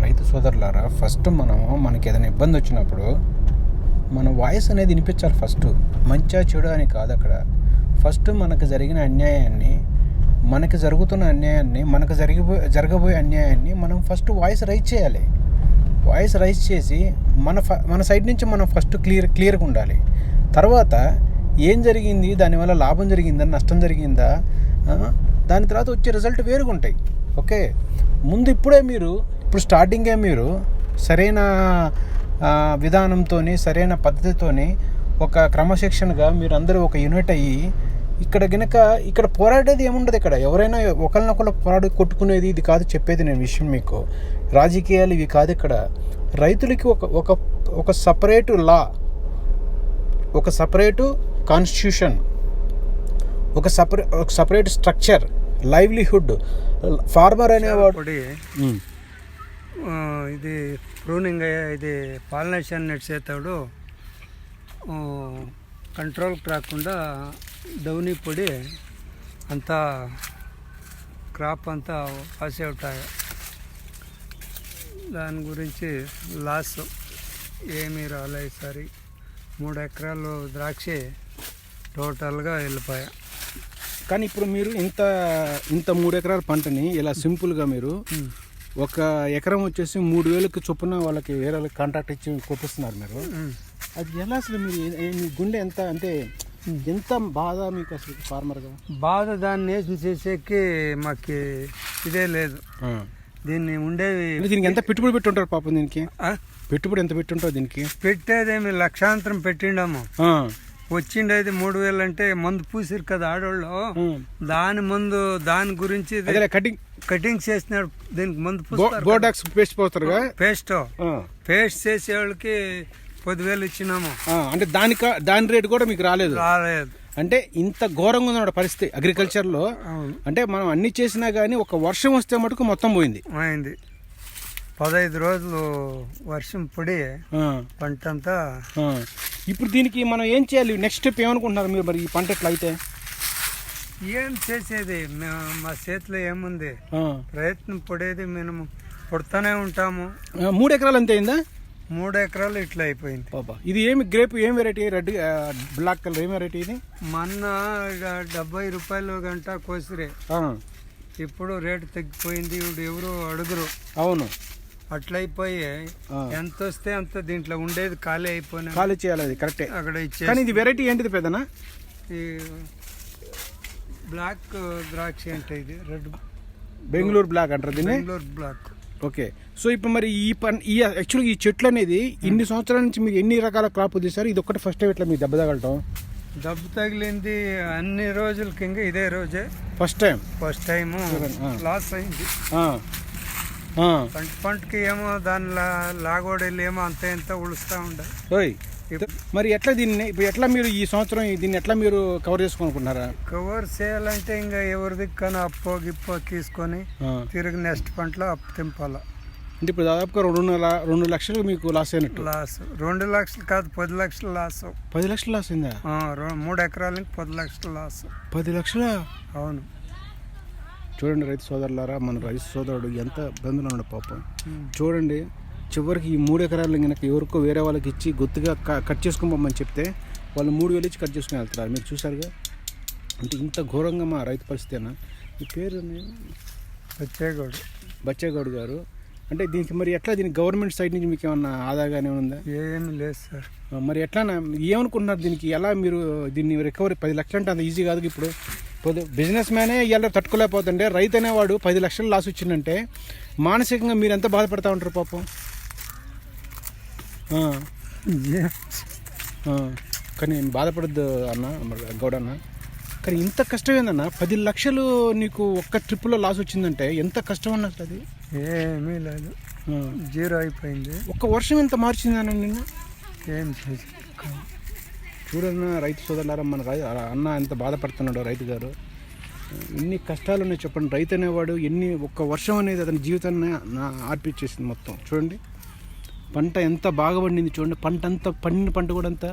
రైతు సోదరులారా ఫస్ట్ మనం మనకి ఏదైనా ఇబ్బంది వచ్చినప్పుడు మన వాయిస్ అనేది వినిపించాలి ఫస్ట్ మంచా చెడు అని కాదు అక్కడ. ఫస్ట్ మనకు జరిగిన అన్యాయాన్ని మనకి జరుగుతున్న అన్యాయాన్ని మనకు జరిగిపో జరగబోయే అన్యాయాన్ని మనం ఫస్ట్ వాయిస్ రైజ్ చేయాలి. వాయిస్ రైజ్ చేసి మన ఫ మన సైడ్ నుంచి మనం ఫస్ట్ క్లియర్ క్లియర్గా ఉండాలి. తర్వాత ఏం జరిగింది? దానివల్ల లాభం జరిగిందా? నష్టం జరిగిందా? దాని తర్వాత వచ్చే రిజల్ట్ వేరుగా ఉంటాయి ఓకే? ముందు ఇప్పుడే మీరు ఇప్పుడు స్టార్టింగే మీరు సరైన విధానంతో సరైన పద్ధతితోని ఒక క్రమశిక్షణగా మీరు అందరూ ఒక యూనిట్ అయ్యి ఇక్కడ గినక ఇక్కడ పోరాడేది ఏముండదు ఇక్కడ. ఎవరైనా ఒకరినొకరు పోరాడి కొట్టుకునేది ఇది కాదు చెప్పేది నేను విషయం మీకు. రాజకీయాలు ఇవి కాదు ఇక్కడ. రైతులకి ఒక ఒక ఒక సపరేటు లా ఒక సపరేటు కాన్స్టిట్యూషన్ ఒక సపరే ఒక సపరేట్ స్ట్రక్చర్ లైవ్లీహుడ్ ఫార్మర్ అనేవాడు ఇది ప్రూనింగ్ అయ్యే ఇది పాలినేషన్ నడిచేతాడు కంట్రోల్కి రాకుండా డౌనీ పొడి అంతా క్రాప్ అంతా పాస్ అవుతాయి దాని గురించి లాస్ ఏమీ రాలేదు సరి మూడు ఎకరాలు ద్రాక్ష టోటల్గా వెళ్ళిపోయా కానీ ఇప్పుడు మీరు ఇంత ఇంత మూడు ఎకరాల పంటని ఇలా సింపుల్గా మీరు ఒక ఎకరం వచ్చేసి మూడు వేలకు చొప్పున వాళ్ళకి వేరే వాళ్ళకి కాంట్రాక్ట్ ఇచ్చి కొట్టిస్తున్నారు మీరు. అది ఎలా అసలు మీరు ఏ- మీ గుండె ఎంత అంటే ఎంత బాధ మీకు అసలు ఫార్మర్గా బాధ దాన్ని వేసి చేసేకి మాకు ఇదే లేదు. దీన్ని ఉండేవి దీనికి ఎంత పెట్టుబడి పెట్టుంటారు పాపం దీనికి? ఆ? పెట్టుబడి ఎంత పెట్టుంటారు దీనికి? పెట్టేదేమి లక్షాంతరం పెట్టిండము. ఆ, వచ్చిండేది మూడు వేలు అంటే మందు పూసిరు కదా ఆడోళ్ళు. దాని మందు దాని గురించి కటింగ్ కటింగ్ చేసినాడు. దీనికి మందు పేస్ట్ పోస్తారుగా పేస్ట్ పేస్ట్ చేసే వాళ్ళకి పదివేలు ఇచ్చినాము. అంటే దాని దాని రేటు కూడా మీకు రాలేదు? రాలేదు. అంటే ఇంత ఘోరంగా ఉందన్నమాట పరిస్థితి అగ్రికల్చర్లో అంటే మనం అన్ని చేసినా కానీ ఒక వర్షం వస్తే మటుకు మొత్తం పోయింది. అయింది పదహైదు రోజులు వర్షం పడి పంట అంతా. ఇప్పుడు దీనికి మనం ఏం చేయాలి? నెక్స్ట్ స్టెప్ ఏమనుకుంటున్నారు మీరు మరి ఈ పంట ఎట్లా అయితే? ఏం చేసేది? మా చేతిలో ఏముంది. ప్రయత్నం పడేది మేము పుడతానే ఉంటాము. మూడు ఎకరాలు అంతే అయిందా? మూడు ఎకరాలు ఇట్లా అయిపోయింది. బాబా ఇది ఏమి గ్రేప్ ఏం వెరైటీ రెడ్ బ్లాక్ కలర్ ఏం వెరైటీ ఇది? మొన్న డెబ్బై రూపాయలు గంట కోసిరే. ఇప్పుడు రేటు తగ్గిపోయింది. ఇప్పుడు ఎవరు అడుగురు. అవును. అట్లయిపోయి. ఎంత వస్తే అంత దీంట్లో ఉండేది ఖాళీ అయిపోయినా. ఖాళీ చేయాలి అది కరెక్టే. అక్కడ ఇచ్చే కానీ ఇది వెరైటీ ఏంటిది పెద్దనా? ఈ బ్లాక్ ద్రాక్ష అంటే ఇది రెడ్ బెంగళూరు బ్లాక్ అంటారు దీన్ని? బెంగళూరు బ్లాక్. ఓకే. సో ఇప్పుడు మరి ఈ పన్ ఈ యాక్చువల్గా ఈ చెట్లు అనేది ఇన్ని సంవత్సరాల నుంచి మీరు ఎన్ని రకాల క్రాప్ తీసారు ఇది ఒక్కటి ఫస్ట్ టైం ఇట్లా మీకు దెబ్బ తగలటం? దెబ్బ తగిలింది అన్ని రోజులకి ఇంకా ఇదే రోజే. ఫస్ట్ టైం ఫస్ట్ టైం చూడండి, ఆ. లాస్ అయింది. పంట పంటకి ఏమో దాని లాగోడీలు ఏమో అంత ఎంత ఉడుస్తూ ఉండే. ఓయ్ మరి ఎట్లా దీన్ని ఇప్పుడు ఎట్లా మీరు ఈ సంవత్సరం దీన్ని ఎట్లా మీరు కవర్ చేసుకోనుకుంటున్నారా కవర్ చేయాలంటే ఇంకా ఎవరిది కానీ అప్పో గిప్పో తీసుకొని. తిరిగి నెక్స్ట్ పంటలో అప్పు తింపాల. అంటే ఇప్పుడు దాదాపుగా రెండున్నర రెండు లక్షలు మీకు లాస్ అయినట్టు? లాస్. రెండు లక్షలు కాదు పది లక్షలు లాస్. పది లక్షలు లాస్ అయిందా? మూడు ఎకరాలకి పది లక్షలు లాస్. పది లక్షల? అవును. చూడండి రైతు సోదరులారా మన రైతు సోదరుడు ఎంత ఇబ్బందులు ఉన్నాడు పాపం. ఉమ్. చూడండి చివరికి ఈ మూడు ఎకరాలు కనుక ఎవరికో వేరే వాళ్ళకి ఇచ్చి గుర్తుగా క- కట్ చేసుకోమని చెప్తే వాళ్ళు మూడు వేలు ఇచ్చి కట్ చేసుకుని వెళ్తారు మీరు చూసారుగా అంటే ఇంత ఘోరంగా మా రైతు పరిస్థితేనా ఈ పేరు వచ్చేగోడు బచ్చేగౌడ్. గారు. అంటే దీనికి మరి ఎట్లా దీనికి గవర్నమెంట్ సైడ్ నుంచి మీకు ఏమన్నా ఆదాగానే ఉందా ఏమి లేదు సార్. మరి ఎట్లా ఏమనుకుంటున్నారు దీనికి? ఎలా మీరు దీన్ని రికవరీ పది లక్షలు అంటే అంత ఈజీ కాదు ఇప్పుడు? బిజినెస్ మ్యానే ఇవాళ తట్టుకోలేకపోతుంటే రైతు అనేవాడు పది లక్షలు లాస్ వచ్చిందంటే మానసికంగా మీరు ఎంత బాధపడతా ఉంటారు పాపం. కానీ బాధపడద్దు అన్న గౌడ అన్న. కానీ ఇంత కష్టం ఏందన్న? పది లక్షలు నీకు ఒక్క ట్రిప్లో లాస్ వచ్చిందంటే ఎంత కష్టం అన్న అసలు అది? ఏమీ లేదు. జీరో అయిపోయింది. ఒక్క వర్షం ఎంత మార్చిందన్న నిన్ను? ఏం చేసి చూడన్న రైతు సోదరులారా మన అన్న ఎంత బాధపడుతున్నాడో రైతు గారు. ఎన్ని కష్టాలు ఉన్నాయి చెప్పండి. రైతు అనేవాడు ఎన్ని ఒక్క వర్షం అనేది అతని జీవితాన్ని నా ఆర్పిచ్చేసింది మొత్తం. చూడండి. పంట ఎంత బాగా పండింది చూడండి. పంట అంతా పండిన పంట కూడా అంతా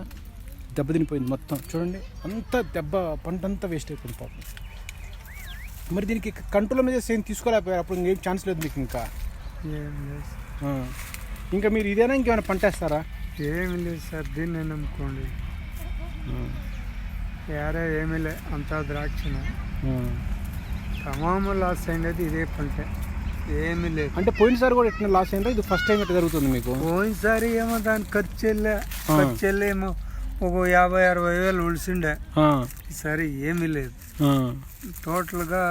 దెబ్బతినిపోయింది మొత్తం. చూడండి. అంత దెబ్బ పంట అంతా వేస్ట్ అయిపోయింది పాపం. మరి దీనికి కంట్రోల్ మీద ఏం తీసుకోలేకపోయారు? అప్పుడు ఇంకేం ఛాన్స్ లేదు మీకు ఇంకా. ఇంకా మీరు ఇదేనా ఇంకేమైనా పంటేస్తారా? ఏమి లేదు సార్. దీన్ని నమ్ముకోండి. వేరే ఏమీ లే అంతా ద్రాక్షన. తమాము లాస్ అయినది ఇదే పంట. ఏమీ లేదు అంటే పోయినసారి కూడా ఎట్లా లాస్ అయిందా ఇది ఫస్ట్ టైం ఎట్లా జరుగుతుంది మీకు? పోయినసారి ఏమో దాని ఖర్చు వెళ్ళే. ఖర్చు వెళ్ళేమో ఒక యాభై అరవై వేలు ఉడిసిండే ఈసారి ఏమీ లేదు. టోటల్గా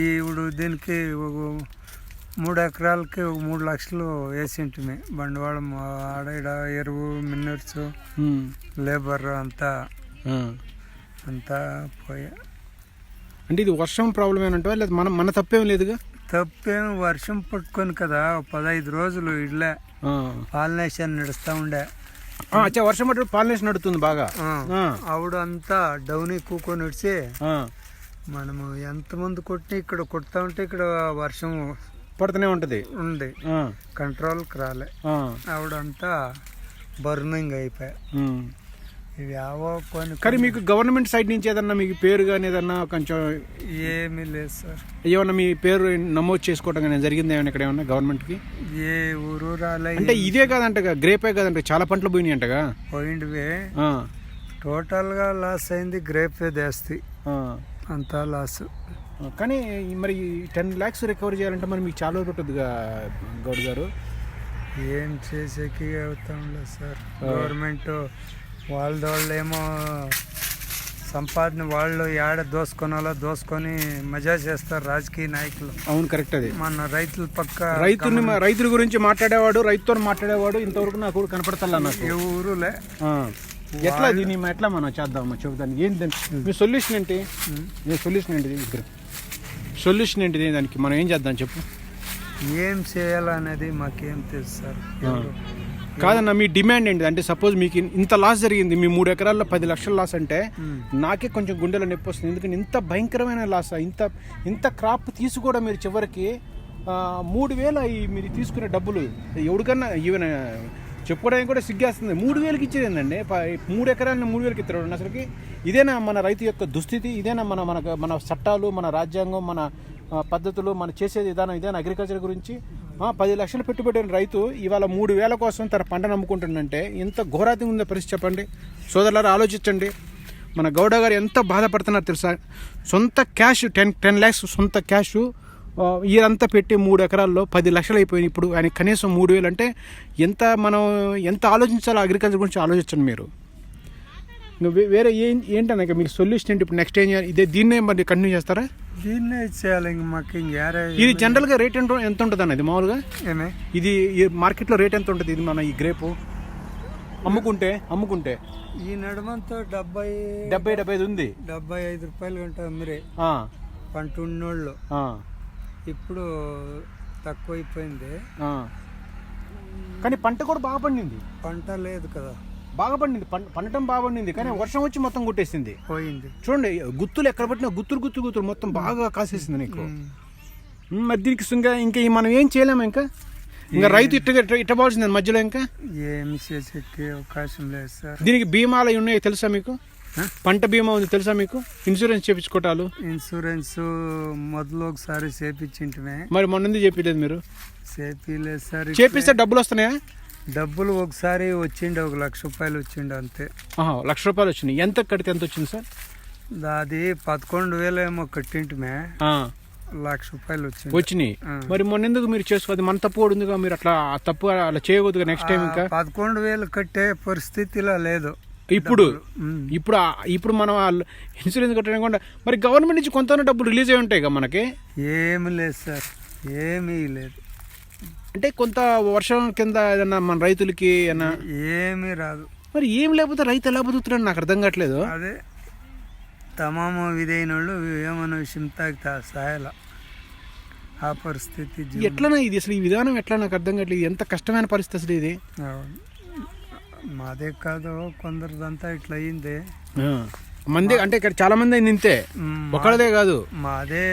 ఈ ఇప్పుడు దీనికి ఒక మూడు ఎకరాలకి మూడు లక్షలు వేసింటిమి బండవాళం ఆడ ఎరువు మిన్నర్స్ లేబర్ అంతా. అంతా పోయా. అంటే ఇది వర్షం ప్రాబ్లం ఏనంటే లేదా మన మన తప్పేం లేదుగా? తప్పేం వర్షం పట్టుకొని కదా పదహైదు రోజులు ఇళ్ళే ఆ. పాలినేషన్ నడుస్తూ ఉండే. అచ్చా వర్షం పట్టు పాలినేషన్ నడుతుంది బాగా. ఆవిడ అంతా డౌని కూకొని వచ్చి. మనము ఎంతమంది కొట్టి ఇక్కడ కొడతా ఉంటే ఇక్కడ వర్షం పడుతూనే ఉంటుంది. ఉంది. కంట్రోల్కి రాలే. ఆవిడంతా బర్నింగ్ అయిపోయా. ఇవి ఏవో కొన్ని కానీ మీకు గవర్నమెంట్ సైడ్ నుంచి ఏదన్నా మీకు పేరు కానీ ఏదన్నా కొంచెం ఏమీ లేదు సార్. ఏమన్నా మీ పేరు నమోదు చేసుకోవడం కానీ జరిగింది ఏమైనా ఇక్కడ ఏమన్నా గవర్నమెంట్కి ఏ ఊరు రాలే అంటే ఇదే కాదంటగా గ్రేపే కాదంట చాలా పంటలు పోయినాయి అంటగా పోయిండివే ఆ, టోటల్గా లాస్ అయింది గ్రేప్ జాస్తి. అంతా లాస్ కానీ మరి టెన్ ల్యాక్స్ రికవర్ చేయాలంటే మరి మీకు చాలా పట్టుద్దిగా గౌడ్ గారు? ఏం చేసేకి అవుతా ఉండలేదు సార్ గవర్నమెంట్ వాళ్ళదోళ్ళేమో సంపాదన వాళ్ళు ఏడ దోసుకొనాలో దోసుకొని మజా చేస్తారు రాజకీయ నాయకులు. అవును కరెక్ట్ అది. మన రైతుల పక్క రైతుని రైతుల గురించి మాట్లాడేవాడు రైతుతో మాట్లాడేవాడు ఇంతవరకు నాకు కనపడతల్లా నాకు. ఏ ఊరులే. ఎట్లా దీన్ని మనం ఎట్లా మనం చేద్దాం చెబుతాను ఏంటి మీ సొల్యూషన్ ఏంటి? మీ సొల్యూషన్ ఇద్దరు సొల్యూషన్ ఏంటిది? దానికి మనం ఏం చేద్దాం చెప్పు. ఏం చేయాలనేది మాకేం తెలుసు సార్. ఎవరు? కాదన్న మీ డిమాండ్ ఏంటి అంటే సపోజ్ మీకు ఇంత లాస్ జరిగింది మీ మూడు ఎకరాల్లో పది లక్షల లాస్ అంటే. నాకే కొంచెం గుండెలో నొప్పి వస్తుంది. ఎందుకంటే ఇంత భయంకరమైన లాస్ ఇంత ఇంత క్రాప్ తీసుకోవడం మీరు చివరికి ఆ, మూడు వేల ఈ మీరు తీసుకునే డబ్బులు ఎవరికన్నా ఈవెన్ చెప్పుకోవడానికి కూడా సిగ్గేస్తుంది. మూడు వేలకి ఇచ్చేది ఏంటండి ప- మూడు ఎకరాలను మూడు వేలకి ఇస్తారు అసలుకి. ఇదేనా మన రైతు యొక్క దుస్థితి? ఇదేనా మన మన మన చట్టాలు మన రాజ్యాంగం మన పద్ధతులు మనం చేసేది విధానం ఇదేనా అగ్రికల్చర్ గురించి? పది లక్షలు పెట్టుబడిన రైతు ఇవాళ మూడు వేల కోసం తన పంట నమ్ముకుంటుందంటే ఎంత ఘోరాతి ఉందో పరిస్థితి చెప్పండి. సోదరులారా ఆలోచించండి. మన గౌడ గారు ఎంత బాధపడుతున్నారు తెలుసా? సొంత క్యాష్ టెన్ టెన్ ల్యాక్స్ సొంత క్యాష్ ఇదంతా పెట్టి మూడు ఎకరాల్లో పది లక్షలు అయిపోయింది ఇప్పుడు ఆయన కనీసం మూడు వేలు అంటే ఎంత మనం ఎంత ఆలోచించాలో అగ్రికల్చర్ గురించి ఆలోచించండి మీరు. వేరే ఏం ఏంటన్నా ఇక మీకు సొల్యూషన్ ఏంటి? ఇప్పుడు నెక్స్ట్ ఏం చేయాలి? ఇదే దీన్నే మరి కంటిన్యూ చేస్తారా? దీన్నే చేయాలి ఇంక మాకు ఇది జనరల్గా రేట్ ఎంత ఎంత ఉంటుంది అన్న ఇది మామూలుగా? ఏమే? ఇది మార్కెట్లో రేట్ ఎంత ఉంటుంది? ఇది మన ఈ గ్రేపు అమ్ముకుంటే అమ్ముకుంటే. ఈ నడుమంతో డెబ్బై డెబ్బై డెబ్బై ఐదు ఉంది. డెబ్బై ఐదు రూపాయలు ఆ, పంట ఉన్నోళ్ళు. ఇప్పుడు తక్కువైపోయింది. కానీ పంట కూడా బాగా పండింది. పంట లేదు కదా. బాగా పండింది. పండటం బాగా పండింది. కానీ వర్షం వచ్చి మొత్తం కొట్టేసింది. పోయింది. చూడండి గుత్తులు ఎక్కడ పట్టినా గుత్తులు గుత్తులు గుత్తులు మొత్తం బాగా కాసేసింది నీకు. మరి దీనికి ఇంకా ఇంకా మనం ఏం చేయలేము ఇంకా? ఇంకా రైతు ఇట్ట ఇట్ట ఇట్టబోవాల్సింది మధ్యలో ఇంకా? ఏమి చేసేకి అవకాశం లేదు సార్. దీనికి బీమాలు ఉన్నాయో తెలుసా మీకు? పంట బీమా ఉంది తెలుసా మీకు? ఇన్సూరెన్స్ చేపించుకోవటాలు ఇన్సూరెన్స్ మొదలు ఒకసారి చేపించింటిమే. మరి మొన్నంది చెప్పలేదు మీరు? చేపిలేదు సార్ చేపిస్తే డబ్బులు వస్తున్నాయా? డబ్బులు ఒకసారి వచ్చిండే ఒక లక్ష రూపాయలు వచ్చిండే అంతే. లక్ష రూపాయలు వచ్చినాయి. ఎంత కడితే ఎంత వచ్చింది సార్? అది పదకొండు వేలు ఏమో కట్టింటిమే. లక్ష రూపాయలు వచ్చింది వచ్చినాయి. మరి మొన్న ఎందుకు మీరు చేసుకోవద్దు మన తప్పు కూడా ఉందిగా మీరు అట్లా తప్పు అలా చేయకూడదు నెక్స్ట్ టైం ఇంకా? పదకొండు వేలు కట్టే పరిస్థితిలో లేదు. ఇప్పుడు. ఇప్పుడు ఇప్పుడు మనం ఇన్సూరెన్స్ కట్టడం కూడా మరి గవర్నమెంట్ నుంచి కొంత డబ్బులు రిలీజ్ అయి ఉంటాయి కదా మనకి? ఏమి లేదు సార్. ఏమీ లేదు. అంటే కొంత వర్షం కింద ఏదన్నా మన రైతులకి ఏదన్నా ఏమీ రాదు. మరి ఏం లేకపోతే రైతు ఎలా బతుకుతున్నాడు నాకు అర్థం కావట్లేదు. అదే తమాము విధైన వాళ్ళు ఏమన్నా విషయం తాగితే సాయాల. ఆ పరిస్థితి. ఎట్లనా ఇది అసలు ఈ విధానం ఎట్లా నాకు అర్థం కావట్లేదు. ఎంత కష్టమైన పరిస్థితి అసలు ఇది. మాదే కాదు కొందరిదంతా ఇట్లా అయింది. మంది అంటే ఇక్కడ చాలా మంది అయింది ఇంతే ఒకళ్ళదే కాదు. మాదే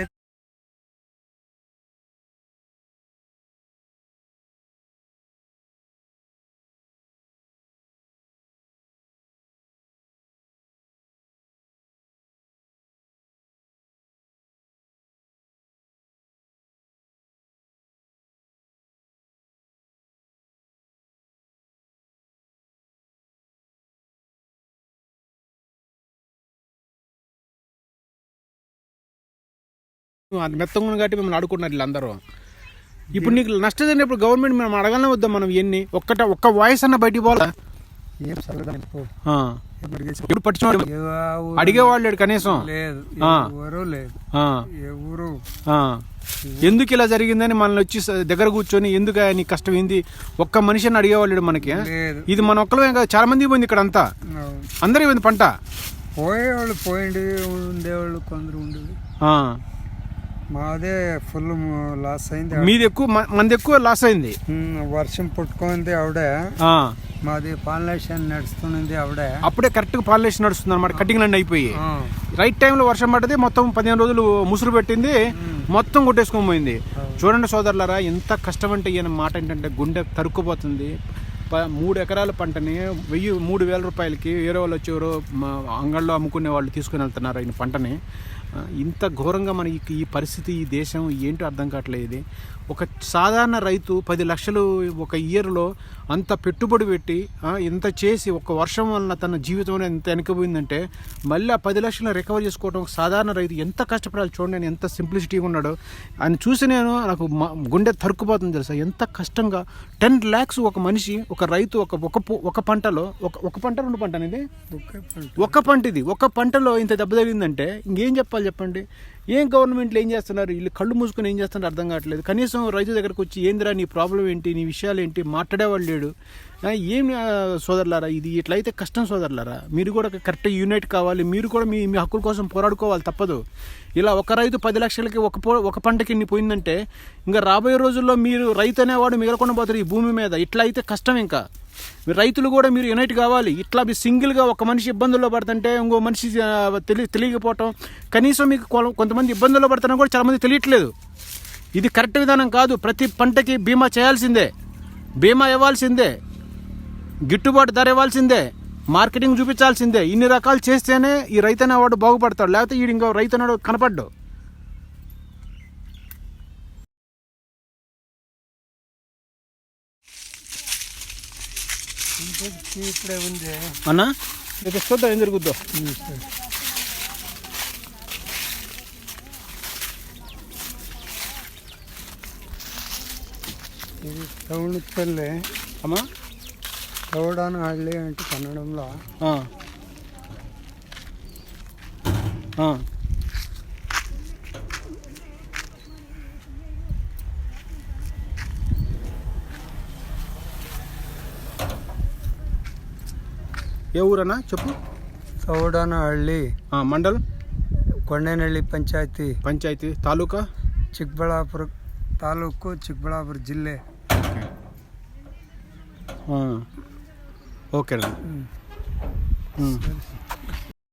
అది మెత్తగా కాబట్టి మిమ్మల్ని ఆడుకున్నారు వీళ్ళందరూ. ఇప్పుడు నీకు నష్టం జరిగినప్పుడు గవర్నమెంట్ మనం అడగాలనే వద్దాం మనం ఎన్ని ఒక్కట ఒక్క వాయిస్ అన్న బయటికి పోవాలా. ఇప్పుడు పట్టించుకోడు. అడిగేవాళ్ళు లేడు కనీసం. ఎవరు లేదు. ఎవరు. ఎందుకు ఇలా జరిగిందని మనల్ని వచ్చి దగ్గర కూర్చొని ఎందుకు నీ కష్టం ఏంది? ఒక్క మనిషిని అడిగేవాళ్ళు మనకి. ఇది మన ఒక్కలమే కాదు చాలా మంది పోయింది ఇక్కడ అంతా. అందరి పోయింది పంట. పోయేవాళ్ళు పోయిండి ఉండేవాళ్ళు కొందరు ఉండేది. మాదే ఫుల్ లాస్ అయింది మీది ఎక్కువ మ- మనది ఎక్కువ లాస్ అయింది. వర్షం పుట్టుకుంది ఆవిడే. మాది పాలనేషన్ నడుస్తున్నది ఆవిడే. అప్పుడే కరెక్ట్గా పాలినేషన్ నడుస్తుంది అనమాట కటింగ్ లండి అయిపోయి. రైట్ టైంలో వర్షం పడ్డది మొత్తం పదిహేను రోజులు ముసురు పెట్టింది మొత్తం కొట్టేసుకొని పోయింది. చూడండి సోదరులారా ఎంత కష్టం అంటే ఈయన మాట ఏంటంటే గుండె తరుక్కుపోతుంది. మూడు ఎకరాల పంటని వెయ్యి మూడు వేల రూపాయలకి వేరే వాళ్ళు వచ్చి ఎవరో మా అంగళ్ళలో అమ్ముకునే వాళ్ళు తీసుకుని వెళ్తున్నారు ఆయన పంటని. ఇంత ఘోరంగా మనకి ఈ- పరిస్థితి ఈ దేశం ఏంటో అర్థం కావట్లేదు. ఒక సాధారణ రైతు పది లక్షలు ఒక ఇయర్లో అంత పెట్టుబడి పెట్టి ఇంత చేసి ఒక వర్షం వలన తన జీవితంలో ఎంత వెనకపోయిందంటే మళ్ళీ ఆ పది లక్షలు రికవర్ చేసుకోవడం ఒక సాధారణ రైతు ఎంత కష్టపడాలి చూడండి ఎంత సింప్లిసిటీగా ఉన్నాడో. ఆయన చూసి నేను నాకు గుండె తరుక్కుపోతుంది తెలుసా? ఎంత కష్టంగా. టెన్ ల్యాక్స్ ఒక మనిషి ఒక రైతు ఒక ఒక ఒక పంటలో ఒక ఒక పంట రెండు పంట అనేది ఒకే పంట. ఇది ఒక్క పంటలో ఇంత దెబ్బ తగిలిందంటే ఇంకేం చెప్పాలి చెప్పండి? ఏం గవర్నమెంట్లు ఏం చేస్తున్నారు? వీళ్ళు కళ్ళు మూసుకొని ఏం చేస్తున్నారు అర్థం కావట్లేదు. కనీసం రైతు దగ్గరకు వచ్చి ఏందిరా నీ ప్రాబ్లం ఏంటి? నీ విషయాలు ఏంటి మాట్లాడేవాళ్ళు లేడు ఏం సోదరులారా ఇది? ఇట్లయితే కష్టం సోదరులారా. మీరు కూడా కరెక్ట్ యూనైట్ కావాలి. మీరు కూడా మీ మీ హక్కుల కోసం పోరాడుకోవాలి తప్పదు. ఇలా ఒక రైతు పది లక్షలకి ఒక పో ఒక పంటకి ఇన్ని పోయిందంటే ఇంకా రాబోయే రోజుల్లో మీరు రైతు అనేవాడు మిగలకుండా పోతారు ఈ భూమి మీద. ఇట్లా అయితే కష్టం ఇంకా. మీరు రైతులు కూడా మీరు యునైట్ కావాలి. ఇట్లా మీరు సింగిల్గా ఒక మనిషి ఇబ్బందుల్లో పడుతుంటే ఇంకో మనిషి తెలి తెలియకపోవటం కనీసం మీకు కొ- కొంతమంది ఇబ్బందుల్లో పడుతున్నా కూడా చాలామంది తెలియట్లేదు. ఇది కరెక్ట్ విధానం కాదు. ప్రతి పంటకి బీమా చేయాల్సిందే. బీమా ఇవ్వాల్సిందే. గిట్టుబాటు ధర ఇవ్వాల్సిందే. మార్కెటింగ్ చూపించాల్సిందే. ఇన్ని రకాలు చేస్తేనే ఈ రైతు అనేవాడు బాగుపడతాడు. లేకపోతే ఈ ఇంకో రైతు అనేవాడు కనపడ్డాడు ఇప్పుడే ఉంది అన్నా? ఇక చూద్దాం ఏం జరుగుద్దో. తౌడుపల్లి అమ్మా? తౌడానహಳ್ಳಿ అంటే కన్నడంలో. ఏ ఊరన్నా చెప్పు చౌడనಹಳ್ಳಿ ఆ, మండలం ಕೊಂಡೇನಹಳ್ಳಿ ಪಂಚಾಯತಿ. పంచాయతీ తాలూకా ಚಿಕ್ಕಬಳ್ಳಾಪುರ ತಾಲೂಕು ಚಿಕ್ಕಬಳ್ಳಾಪುರ ಜಿಲ್ಲೆ. ఓకే ఓకేనా